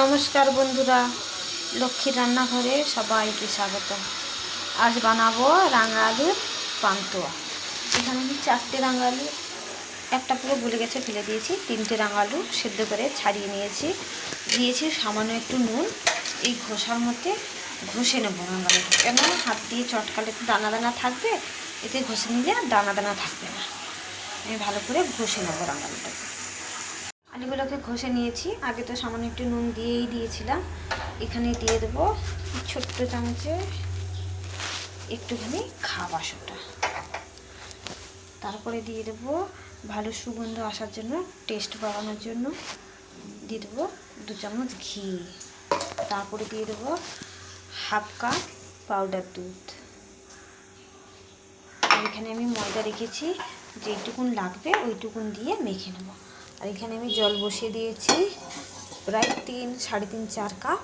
নমস্কার বন্ধুরা, লক্ষ্মীর রান্নাঘরে সবাইকে স্বাগত। আজ বানাবো রাঙা আলুর পান্তুয়া। এখানে আমি চারটে রাঙা আলু একটা পুরো গলে গেছে, ফেলে দিয়েছি। তিনটে রাঙা আলু সেদ্ধ করে ছাড়িয়ে নিয়েছি। দিয়েছি সামান্য একটু নুন। এই ঘষার মধ্যে ঘষে নেব রাঙা আলুটা কেন? হাত দিয়ে চটকালে একটু দানা দানা থাকবে, এতে ঘষে নিলে আর দানা দানা থাকবে না। আমি ভালো করে ঘষে নেব রাঙা আলুটাকে আলুগুলোকে ঘষে নিয়েছি। আগে তো সামান্য একটু নুন দিয়েই দিয়েছিলাম। এখানে দিয়ে দেবো ছোট্ট চামচে একটুখানি খাওয়া সোটা তারপরে দিয়ে দেবো ভালো সুগন্ধ আসার জন্য টেস্ট বাড়ানোর জন্য দিয়ে দেবো দু চামচ ঘি। তারপরে দিয়ে দেবো হাফ কাপ পাউডার দুধ। এখানে আমি ময়দা রেখেছি যেইটুকুন লাগবে ওইটুকুন দিয়ে মেখে নেব। আর এখানে আমি জল বসিয়ে দিয়েছি, প্রায় তিন, সাড়ে তিন, চার কাপ।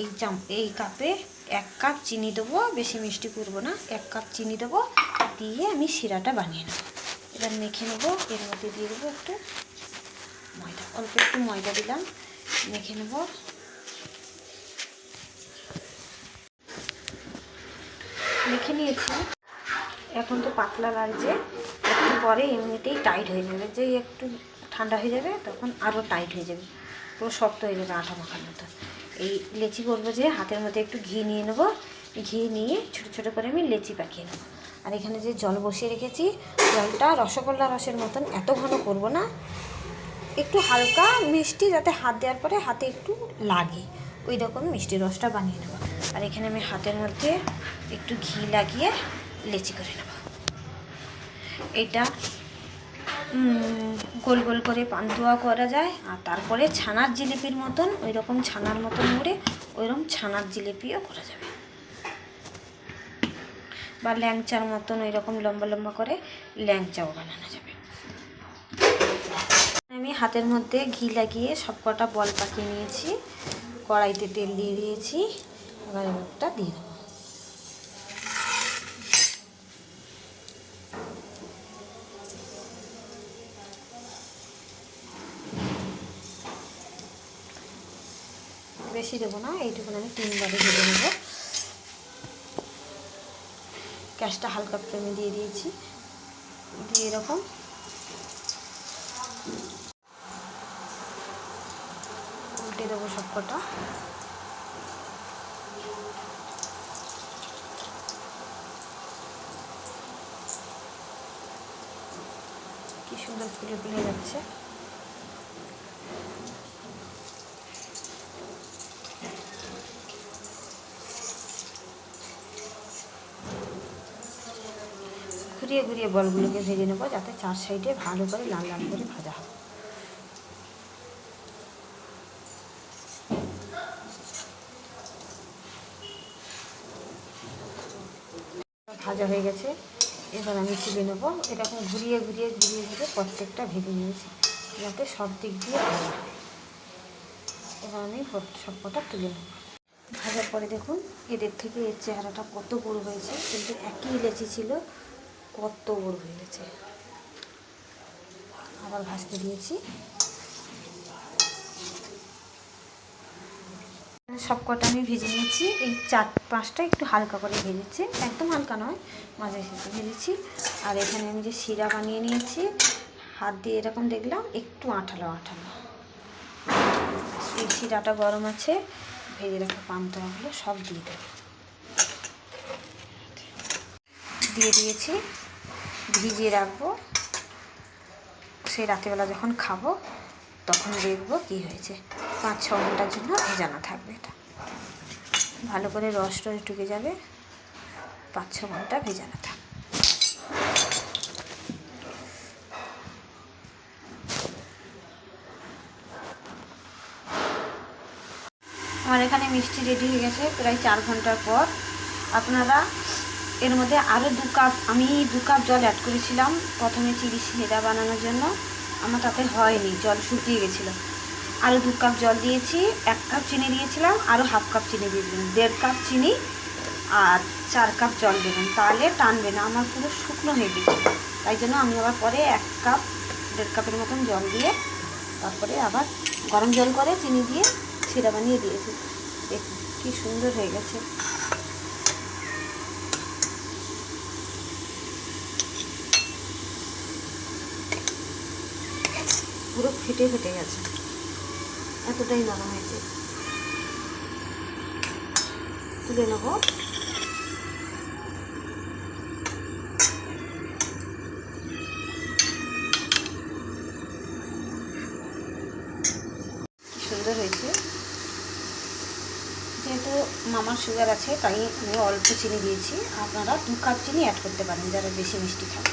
এই চাম, এই কাপে এক কাপ চিনি দেবো, বেশি মিষ্টি করব না, এক কাপ চিনি দেবো, দিয়ে আমি শিরাটা বানিয়ে নেব। এবার মেখে নেব, এর মধ্যে দিয়ে দেবো একটু ময়দা, অল্প একটু ময়দা দিলাম, মেখে নেব। মেখে নিয়েছি। এখন তো পাতলা লাগছে, একটু পরে এমনিতেই টাইট হয়ে যাবে যে একটু ঠান্ডা হয়ে যাবে, তখন আরও টাইট হয়ে যাবে। পুরো শক্ত হয়ে যাবে আঠা মাখার মতো। এই লেচি করব যে হাতের মধ্যে একটু ঘি নিয়ে নেব। ঘি নিয়ে ছোটো ছোটো করে আমি লেচি পাকিয়ে নেব। আর এখানে যে জল বসিয়ে রেখেছি, জলটা রসগোল্লা রসের মতন এত ঘন করব না। একটু হালকা মিষ্টি যাতে হাত দেওয়ার পরে হাতে একটু লাগে। ওই রকম মিষ্টি রসটা বানিয়ে নেব। আর এখানে আমি হাতের মধ্যে একটু ঘি লাগিয়ে লেচি করে নেব। এটা গোল গোল করে পান্তুয়া করা যায়, আর তারপরে ছানার জিলিপির মতন ওই রকম ছানার মতন করে ওই রকম ছানার জিলিপিও করা যাবে। বা ল্যাংচার মতন ওই রকম লম্বা লম্বা করে ল্যাংচাও বানানো যাবে। আমি হাতের মধ্যে ঘি লাগিয়ে সব কটা বল পাকিয়ে নিয়েছি, কড়াইতে তেল দিয়ে দিয়েছি, এবার দিয়ে দেবো। বেশি দেবো না, এইটুকুন আমি তিনবারে ভেজে নেব। গ্যাসটা হালকা ফ্লেমে দিয়ে দিয়েছি, দিয়ে এরকম। উল্টে দেবো সব কটা। কি সুন্দর ফুলে ফুলে যাচ্ছে। ঘুরিয়ে ঘুরিয়ে বলগুলোকে ভেজে নেব, যাতে চার সাইডে ভালো করে লাল লাল করে ভাজা হয়। ভাজা হয়ে গেছে, এবার আমি তুলে নেব। এরকম ঘুরিয়ে ঘুরিয়ে ঘুরিয়ে ঘুরিয়ে প্রত্যেকটা ভেজে নিয়েছি, যাতে সব দিক দিয়ে ভালো এবার আমি সব কটা তুলে নেব। ভাজার পরে দেখুন, এদের থেকে এর চেহারাটা কত বড় হয়েছে, কিন্তু একই লেচি ছিল কত বড় হয়ে গেছে। আবার ভাজতে দিয়েছি। সব কটা আমি ভেজে নিয়েছি। এই চার পাঁচটা একটু হালকা করে ভেজেছি। একদম হালকা নয়, মাঝে সাথে ভেজেছি। আর এখানে আমি যে শিরা বানিয়ে নিয়েছি, হাত দিয়ে এরকম দেখলাম, একটু আঠালো আঠালো। এই শিরাটা গরম আছে, ভেজে রাখা পান্তাগুলো সব দিয়ে দেবো। দিয়ে দিয়েছি ভিজিয়ে রাখব। সেই রাতেবেলা যখন খাব, তখন দেখব কি হয়েছে। পাঁচ, ছ ঘণ্টার জন্য ভেজানো থাকবে এটা। ভালো করে রস টস ঢুকে যাবে। পাঁচ, ছ ঘণ্টা ভেজানো থাকবে আমার এখানে মিষ্টি রেডি হয়ে গেছে। প্রায় চার ঘণ্টার পর। আপনারা এর মধ্যে আরও দু কাপ, আমি দু কাপ জল অ্যাড করেছিলাম। প্রথমে চিলি সেরা বানানোর জন্য। আমার তাতে হয়নি, জল শুকিয়ে গেছিল। আরও দু কাপ জল দিয়েছি, এক কাপ চিনি দিয়েছিলাম আরও হাফ কাপ চিনি দিয়ে দিলাম। দেড় কাপ চিনি আর চার কাপ জল দেবেন তাহলে টানবে না, আমার পুরো শুকনো হয়ে গেছে। তাই জন্য আমি আবার পরে এক কাপ, দেড় কাপের মতন জল দিয়ে তারপরে আবার গরম জল করে চিনি দিয়ে সিরা বানিয়ে দিয়েছি। দেখুন, কি সুন্দর হয়ে গেছে। পুরো ফেটে ফেটে গেছে। এতটাই নরম হয়েছে। তুলে নেব। সুন্দর হয়েছে। যেহেতু মামার সুগার আছে, তাই আমি অল্প চিনি দিয়েছি। আপনারা দু কাপ চিনি অ্যাড করতে পারেন, যারা বেশি মিষ্টি খান।